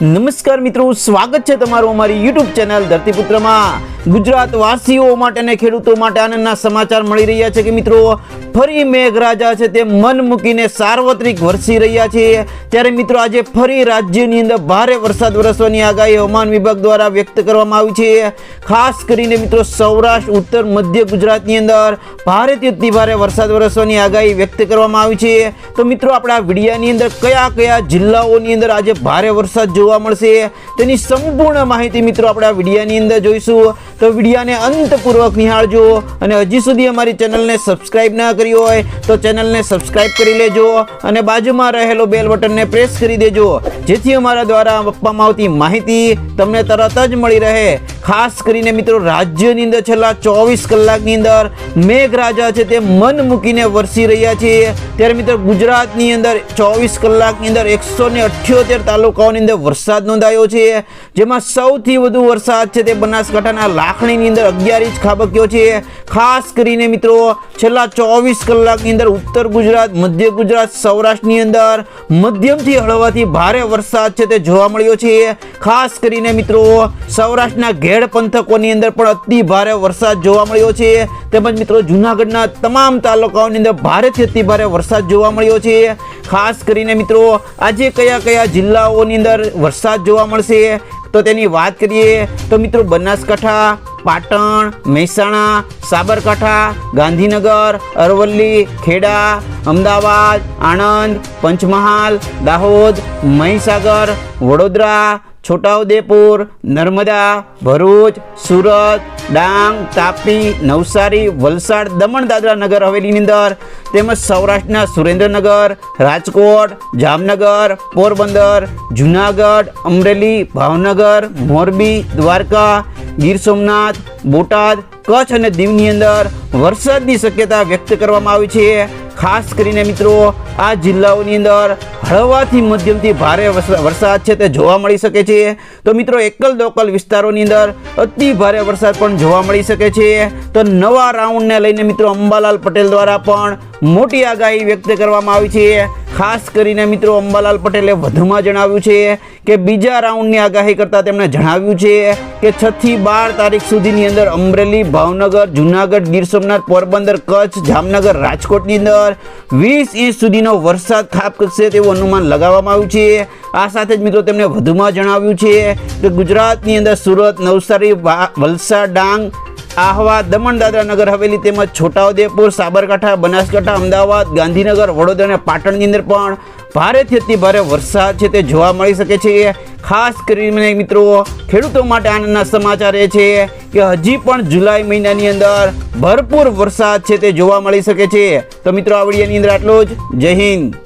નમસ્કાર મિત્રો, સ્વાગત છે તમારું અમારી યુટ્યુબ ચેનલ ધરતીપુત્રમાં. ગુજરાત વાસીઓ માટે અને ખેડૂતો માટે આનંદના સમાચાર મળી રહ્યા છે કે મિત્રો, ફરી મેઘરાજા છે તે મન મૂકીને સાર્વત્રિક વરસી રહ્યા છે. ત્યારે મિત્રો, આજે ફરી રાજ્યની અંદર ભારે વરસાદ વરસવાની આગાહી હવામાન વિભાગ દ્વારા વ્યક્ત કરવામાં આવી છે. ખાસ કરીને મિત્રો, સૌરાષ્ટ્ર, ઉત્તર, મધ્ય ગુજરાતની અંદર ભારેથી અતિ ભારે વરસાદ વરસવાની આગાહી વ્યક્ત કરવામાં આવી છે. તો મિત્રો, આપણા વિડિયાની અંદર કયા કયા જિલ્લાઓની અંદર આજે ભારે વરસાદ જોવા મળશે. તેની સંપૂર્ણ માહિતી મિત્રો આપણે આ વિડીયાની અંદર જોઈશું. તો વિડીયાને અંતપૂર્વક નિહાળજો અને હજી સુધી અમારી ચેનલને સબસ્ક્રાઈબ ના કરી હોય તો ચેનલને સબસ્ક્રાઈબ કરી લેજો અને બાજુમાં રહેલો બેલ બટનને પ્રેસ કરી દેજો. જેથી અમારા દ્વારા આપવામાં આવતી માહિતી તમને તરત જ મળી રહે. ખાસ કરીને મિત્રો રાજ્યની અંદર છેલ્લા ચોવીસ કલાકની અંદર મેઘરાજા છે તે મન મૂકીને વરસી રહ્યા છે. ત્યારે મિત્રો ગુજરાતની અંદર ચોવીસ કલાકની અંદર એકસો ને અઠ્યોતેર તાલુકાઓની અંદર વરસાદ નોંધાયો છે. જેમાં સૌથી વધુ વરસાદ છે તે બનાસકાંઠાના લાખણીની અંદર અગિયાર ઇંચ ખાબક્યો છે. ખાસ કરીને મિત્રો, છેલ્લા ચોવીસ કલાકની અંદર ઉત્તર ગુજરાત, મધ્ય ગુજરાત, સૌરાષ્ટ્રની અંદર મધ્યમથી હળવાથી ભારે વરસાદ છે તે જોવા મળ્યો છે. ખાસ કરીને મિત્રો, સૌરાષ્ટ્રના ઘેડ પંથકોની અંદર પણ અતિ ભારે વરસાદ જોવા મળ્યો છે. તેમજ મિત્રો, જૂનાગઢના તમામ તાલુકાઓની અંદર ભારેથી અતિ ભારે વરસાદ જોવા મળ્યો છે. ખાસ કરીને મિત્રો, આજે કયા કયા જિલ્લાઓની અંદર વરસાદ જોવા મળશે? તો તેની વાત કરીએ, તો મિત્રો બનાસકાંઠા, પાટણ, મહેસાણા, સાબરકાંઠા, ગાંધીનગર, અરવલ્લી, ખેડા, અમદાવાદ, આણંદ, પંચમહાલ, દાહોદ, મહીસાગર, વડોદરા છોટાઉદેપુર, નર્મદા, ભરૂચ, સુરત, ડાંગ, તાપી, નવસારી, વલસાડ, દમણ, દાદરા નગર હવેલીની અંદર, તેમજ સૌરાષ્ટ્રના સુરેન્દ્રનગર, રાજકોટ, જામનગર, પોરબંદર, જુનાગઢ, અમરેલી, ભાવનગર, મોરબી, દ્વારકા, ગીર સોમનાથ, બોટાદ, કચ્છ અને દીવની અંદર વરસાદની શક્યતા વ્યક્ત કરવામાં આવી છે. ખાસ કરીને મિત્રો, આ જિલ્લાઓની અંદર હળવાથી મધ્યમથી ભારે વરસા- વરસાદ છે તે જોવા મળી શકે છે. તો મિત્રો એકલ દોકલ વિસ્તારોની અંદર અતિ ભારે વરસાદ પણ જોવા મળી શકે છે. તો નવા રાઉન્ડને લઈને મિત્રો, અંબાલાલ પટેલ દ્વારા પણ મોટી આગાહી વ્યક્ત કરવામાં આવી છે. ખાસ કરીને મિત્રો, અંબાલાલ પટેલે વધુમાં જણાવ્યું છે કે બીજા રાઉન્ડની આગાહી કરતાં તેમણે જણાવ્યું છે કે છથી બાર તારીખ સુધીની અંદર અમરેલી, ભાવનગર, જુનાગઢ, ગીર સોમનાથ, પોરબંદર, કચ્છ, જામનગર, રાજકોટની અંદર વીસ ઇંચ સુધીનો વરસાદ ખાપ કરશે તેવું અનુમાન લગાવવામાં આવ્યું છે. આ સાથે જ મિત્રો તેમણે વધુમાં જણાવ્યું છે કે ગુજરાતની અંદર સુરત, નવસારી વલસાડ, ડાંગ, આહવા દમણ દાદરા નગર, હવેલી તેમજ છોટાઉદેપુર, સાબરકાંઠા, બનાસકાંઠા, અમદાવાદ, ગાંધીનગર, વડોદરા અને પાટણની અંદર પણ ભારેથી અતિ ભારે વરસાદ છે તે જોવા મળી શકે છે. ખાસ કરીને મિત્રો ખેડૂતો માટે આનંદના સમાચાર એ છે કે હજી પણ જુલાઈ મહિનાની અંદર ભરપૂર વરસાદ છે તે જોવા મળી શકે છે. તો મિત્રો, આ વિડીયોની અંદર આટલું જ. જય હિન્દ.